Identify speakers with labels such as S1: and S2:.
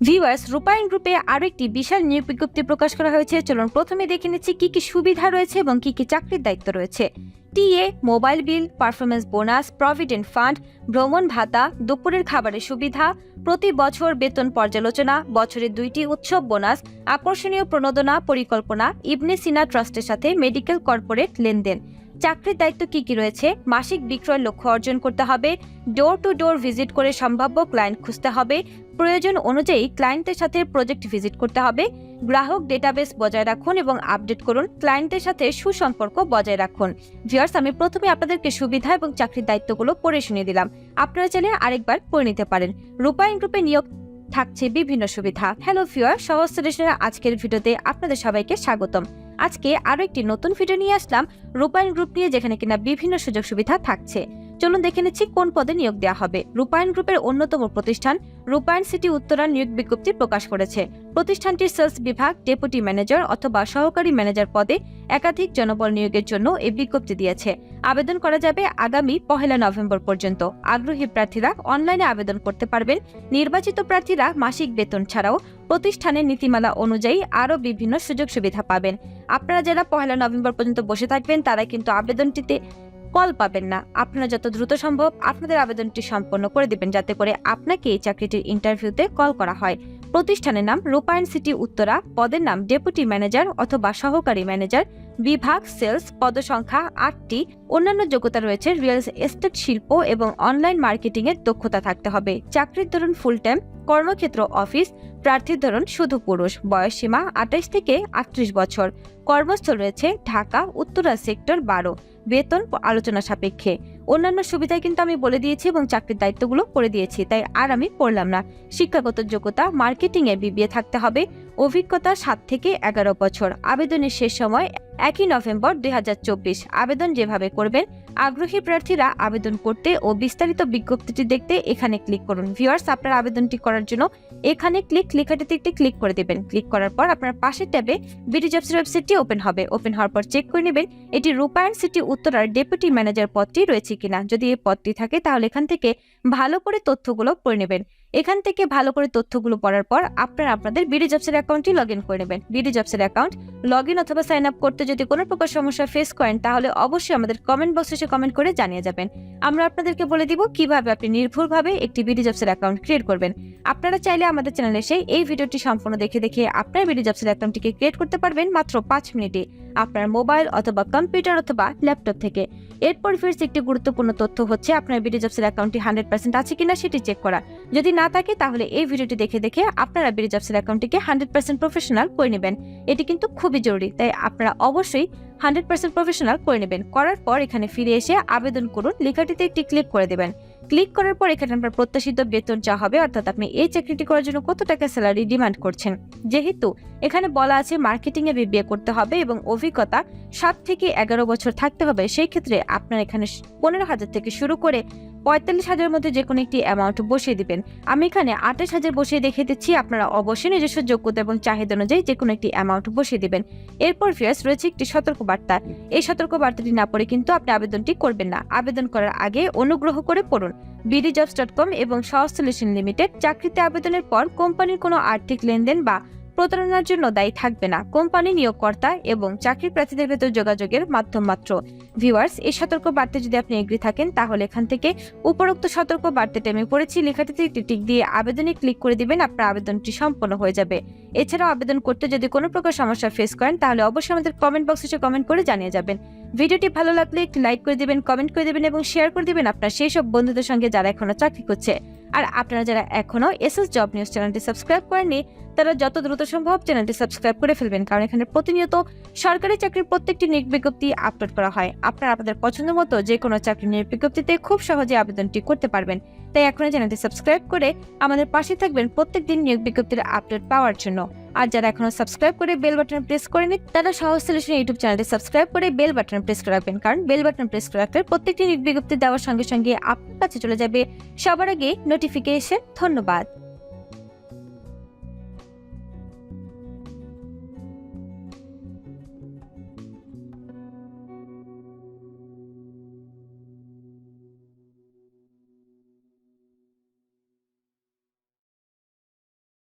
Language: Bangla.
S1: ভিউয়ার্স রূপায়ণ গ্রুপে আরও একটি বিশাল নিয়োগ বিজ্ঞপ্তি প্রকাশ করা হয়েছে। চলুন প্রথমে দেখে নিচ্ছি কী কী সুবিধা রয়েছে এবং কী কী চাকরির দায়িত্ব রয়েছে। TA, mobile bill performance bonus, provident fund, ভ্রমণ ভাতা, দুপুরের খাবারের সুবিধা, প্রতি বছর বেতন পর্যালোচনা, বছরে দুইটি উৎসব বোনাস, আকর্ষণীয় প্রণোদনা, পরিকল্পনা, ইবনে সিনা ট্রাস্টের সাথে মেডিকেল কর্পোরেট লেনদেন। চাকরির দায়িত্ব কি কি রয়েছে? মাসিক বিক্রয় লক্ষ্য অর্জন করতে হবে ডোর টু ডোর ভিজিট করে সম্ভাব্য ক্লায়েন্ট খুঁজতে হবে, প্রয়োজন অনুযায়ী ক্লায়েন্টের সাথে প্রজেক্ট ভিজিট করতে হবে, গ্রাহক ডেটাবেস বজায় রাখুন এবং আপডেট করুন ক্লায়েন্টের সাথে সুসম্পর্ক বজায় রাখুন। ভিউয়ার্স আমি প্রথমে আপনাদেরকে সুবিধা এবং চাকরির দায়িত্বগুলো পড়ে শুনিয়ে দিলাম। আপনারা চাইলে আরেকবার পড়ে নিতে পারেন। রূপায়ণ গ্রুপে নিয়োগ থাকছে বিভিন্ন সুবিধা। হ্যালো ভিউয়ার সহজ সলিউশনের আজকের ভিডিওতে আপনাদের সবাইকে স্বাগতম। আজকে আরও একটি নতুন ভিডিও নিয়ে আসলাম। রূপায়ণ গ্রুপ নিয়ে যেখানে কিনা বিভিন্ন সুযোগ সুবিধা থাকছে। চলুন দেখে নিচ্ছি কোন পদে নিয়োগ দেওয়া হবে। রূপায়ণ গ্রুপের অন্যতম প্রতিষ্ঠান রূপায়ণ সিটি উত্তরা নিয়োগ বিজ্ঞপ্তি প্রকাশ করেছে। প্রতিষ্ঠানটির সেলস বিভাগ, ডেপুটি ম্যানেজার অথবা সহকারী ম্যানেজার পদে একাধিক জনবল নিয়োগের জন্য এই বিজ্ঞপ্তি দিয়েছে। আবেদন করা যাবে আগামী পহেলা নভেম্বর পর্যন্ত। আগ্রহী প্রার্থীরা অনলাইনে আবেদন করতে পারবেন। নির্বাচিত প্রার্থীরা মাসিক বেতন ছাড়াও প্রতিষ্ঠানের নীতিমালা অনুযায়ী আরও বিভিন্ন সুযোগ সুবিধা পাবেন। আপনারা যারা পহেলা নভেম্বর পর্যন্ত বসে থাকবেন, তারা কিন্তু আবেদনটিতে কল পাবেন না। আপনারা যত দ্রুত সম্ভব আপনাদের আবেদনটি সম্পন্ন করে দিবেন, যাতে করে আপনাকে এই চাকরিটির ইন্টারভিউতে কল করা হয়। প্রতিষ্ঠানের নাম রূপায়ণ সিটি উত্তরা, পদের নাম ডেপুটি ম্যানেজার অথবা সহকারী ম্যানেজার, বিভাগ, সেলস, পদসংখ্যা, আটটি, অন্যান্য যোগ্যতা রয়েছে রিয়েল এস্টেট শিল্প এবং অনলাইন মার্কেটিং এর দক্ষতা থাকতে হবে। চাকরির ধরন ফুল টাইম কর্মক্ষেত্র অফিস প্রার্থীর ধরন শুধু পুরুষ বয়সসীমা আঠাইশ থেকে আটত্রিশ বছর। কর্মস্থল রয়েছে ঢাকা, উত্তরা সেক্টর বারো। বেতন আলোচনা সাপেক্ষে। অন্যান্য সুবিধায় কিন্তু আমি বলে দিয়েছি এবং চাকরির দায়িত্বগুলো করে দিয়েছি, তাই আর আমি পড়লাম না। শিক্ষাগত যোগ্যতা, মার্কেটিংয়ে বিবিএ থাকতে হবে অভিজ্ঞতা সাত থেকে এগারো বছর। আবেদনের শেষ সময় একই নভেম্বর দু হাজার চব্বিশ। আবেদন যেভাবে করবেন, আগ্রহী প্রার্থীরা আবেদন করতে ও বিস্তারিত বিজ্ঞপ্তিটি দেখতে এখানে ক্লিক করুন। ভিউয়ার্স, আপনার আবেদনটি করার জন্য এখানে ক্লিক, লেখাটিতে একটি ক্লিক করে দেবেন। ক্লিক করার পর আপনার পাশের ট্যাবে বিডি জবসের ওয়েবসাইটটি ওপেন হবে। ওপেন হওয়ার পর চেক করে নেবেন, এটি রূপায়ণ সিটি উত্তরার ডেপুটি ম্যানেজার পদটি রয়েছে কিনা। যদি এই পদটি থাকে, তাহলে এখান থেকে ভালো করে তথ্যগুলো পড়ে নেবেন। এখান থেকে ভালো করে তথ্যগুলো পড়ার পর আপনারা আপনাদের বিডি জবসের অ্যাকাউন্টটি লগ ইন করে নেবেন। বিডি জবসের অ্যাকাউন্ট লগ ইন অথবা সাইন আপ করতে যদি কোনো প্রকার সমস্যা ফেস করেন, তাহলে অবশ্যই আমাদের কমেন্ট বক্সে কমেন্ট করে জানিয়ে যাবেন। আমরা আপনাদেরকে বলে দিব কীভাবে আপনি নির্ভুলভাবে একটি বিডি জবসের অ্যাকাউন্ট ক্রিয়েট করবেন। আপনারা চাইলে আমাদের চ্যানেলে এসে এই ভিডিওটি সম্পূর্ণ দেখে দেখে আপনার বিডি জবসের অ্যাকাউন্টটিকে ক্রিয়েট করতে পারবেন মাত্র পাঁচ মিনিটে আপনার মোবাইল অথবা কম্পিউটার অথবা ল্যাপটপ থেকে। এরপর ফিরস একটি গুরুত্বপূর্ণ তথ্য হচ্ছে আপনার বিডি জবসের অ্যাকাউন্টটি হান্ড্রেড পার্সেন্ট আছে কিনা সেটি চেক করা। যদি না থাকে, তাহলে এই ভিডিওটি দেখে দেখে আপনারা বিডি জবসের অ্যাকাউন্টটিকে হান্ড্রেড পার্সেন্ট প্রফেশনাল করে নেবেন। এটি কিন্তু খুবই জরুরি, তাই আপনারা অবশ্যই হান্ড্রেড পার্সেন্ট প্রফেশনাল করে নেবেন। করার পর এখানে ফিরে এসে আবেদন করুন, লেখাটিতে একটি ক্লিক করে দেবেন। ক্লিক করার পর এখানে আপনার প্রত্যাশিত বেতন যা হবে, অর্থাৎ আপনি এই চাকরিটি করার জন্য কত টাকা স্যালারি ডিমান্ড করছেন। যেহেতু এখানে বলা আছে মার্কেটিং এ বিবিএ করতে হবে এবং অভিজ্ঞতা সাত থেকে এগারো বছর থাকতে হবে, সেই ক্ষেত্রে আপনার এখানে পনেরো হাজার থেকে শুরু করে পঁয়তাল্লিশ হাজারের মধ্যে যে কোনো একটি অ্যামাউন্ট বসিয়ে দিবেন। আমি এখানে আঠাশ হাজার বসিয়ে দেখে দিচ্ছি, আপনারা অবশ্যই নিজস্ব যোগ্যতা এবং চাহিদা অনুযায়ী যে কোনো একটি অ্যামাউন্ট বসিয়ে দিবেন। এরপর ফিয়ার্স রয়েছে একটি সতর্ক বার্তা এই সতর্ক বার্তাটি না পড়ে কিন্তু আপনি আবেদনটি করবেন না। আবেদন করার আগে অনুগ্রহ করে পড়ুন। বিডি জবস ডট কম এবং সলিউশন লিমিটেড চাকরিতে আবেদনের পর কোম্পানির কোনো আর্থিক লেনদেন বা প্রতারণার জন্য দায়ী থাকবে না। কোম্পানি নিয়োগকর্তা এবং চাকরি প্রার্থীদের ভেতর যোগাযোগের মাধ্যম মাত্র। ভিউয়ার্স এই সতর্ক বার্তা যদি আপনি এগ্রি থাকেন, তাহলে এখান থেকে উপরোক্ত সতর্ক বার্তাটি আমি পড়েছি। লেখাটিতে একটি টিক দিয়ে আবেদনে ক্লিক করে দিবেন, আপনার আবেদনটি সম্পন্ন হয়ে যাবে। এছাড়াও আবেদন করতে যদি কোনো প্রকার সমস্যা ফেস করেন, তাহলে অবশ্যই আমাদের কমেন্ট বক্সে এসে কমেন্ট করে জানিয়ে যাবেন। ভিডিওটি ভালো লাগলে একটি লাইক করে দিবেন কমেন্ট করে দিবেন এবং শেয়ার করে দিবেন আপনার সেই সব বন্ধুদের সঙ্গে যারা এখনও চাকরি করছে। আর আপনারা যারা এখনও এসএস জব নিউজ চ্যানেলটি সাবস্ক্রাইব করেননি, তারা যত দ্রুত সম্ভব চ্যানেলটি সাবস্ক্রাইব করে ফেলবেন, কারণ এখানে প্রতিনিয়ত সরকারি চাকরির প্রত্যেকটি নিয়োগ বিজ্ঞপ্তি আপলোড করা হয়। আপনারা আপনাদের পছন্দ মতো যে কোনো চাকরি নিয়োগ বিজ্ঞপ্তিতে খুব সহজে আবেদনটি করতে পারবেন। তাই এখনই চ্যানেলটি সাবস্ক্রাইব করে আমাদের পাশে থাকবেন প্রত্যেকদিন নিয়োগ বিজ্ঞপ্তির আপডেট পাওয়ার জন্য। আর যারা এখনও সাবস্ক্রাইব করে বেল বাটন প্রেস করেনি তারা সহজ সলিউশন ইউটিউব চ্যানেলটি সাবস্ক্রাইব করে বেল বাটন প্রেস করে রাখবেন। কারণ বেল বাটন প্রেস করে রাখলে প্রত্যেকটি নিয়োগ বিজ্ঞপ্তি দেওয়ার সঙ্গে সঙ্গে আপনার কাছে চলে যাবে। সবার আগে নোটিফিকেশন ধন্যবাদ।